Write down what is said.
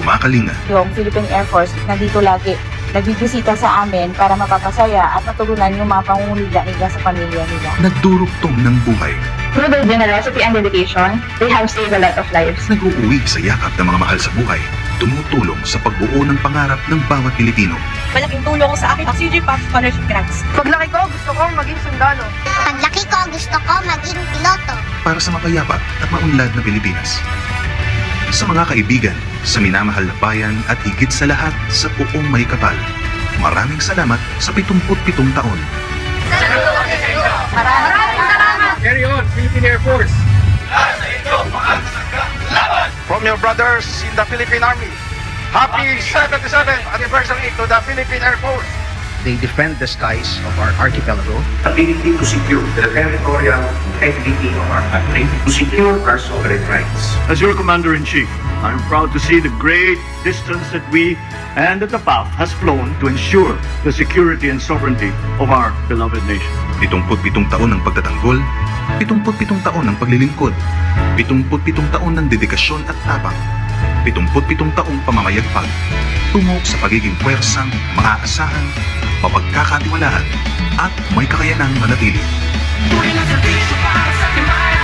kumakalinga. Yung Philippine Air Force nandito lagi nagbibisita sa amin para mapapasaya at matugunan yung mga pangungulila nila sa pamilya nila. Nagdurugtong ng buhay. Through their generosity and dedication, they have saved a lot of lives. Nag-uuwi sa yakap ng mga mahal sa buhay. Tumutulong sa pagbuo ng pangarap ng bawat Pilipino. Malaking tulong sa akin ang CG Path Scholarship Grants. Paglaki ko, gusto ko maging sundalo. Paglaki ko, gusto ko maging piloto. para sa mapayapa at maunlad na Pilipinas. Sa mga kaibigan, sa minamahal na bayan at higit sa lahat sa buong may kapal. Maraming salamat sa 77 taon. Carry on, Philippine Air Force. from your brothers in the Philippine Army. Happy 77th anniversary to the Philippine Air Force. They defend the skies of our archipelago. ability to secure the territorial integrity of our country, to secure our sovereign rights. As your Commander-in-Chief, I'm proud to see the great distance that we and that the PAF has flown to ensure the security and sovereignty of our beloved nation. 77 taon ng pagtatanggol, 77 taon ng paglilingkod, 77 taon ng dedikasyon at tapang, 77 taong pamamayagpag, tungo sa pagiging puwersang, maaasahan, mapagkakatiwalaan, at may kakayanang manatili. Tuloy ng servisyo para sa tibayan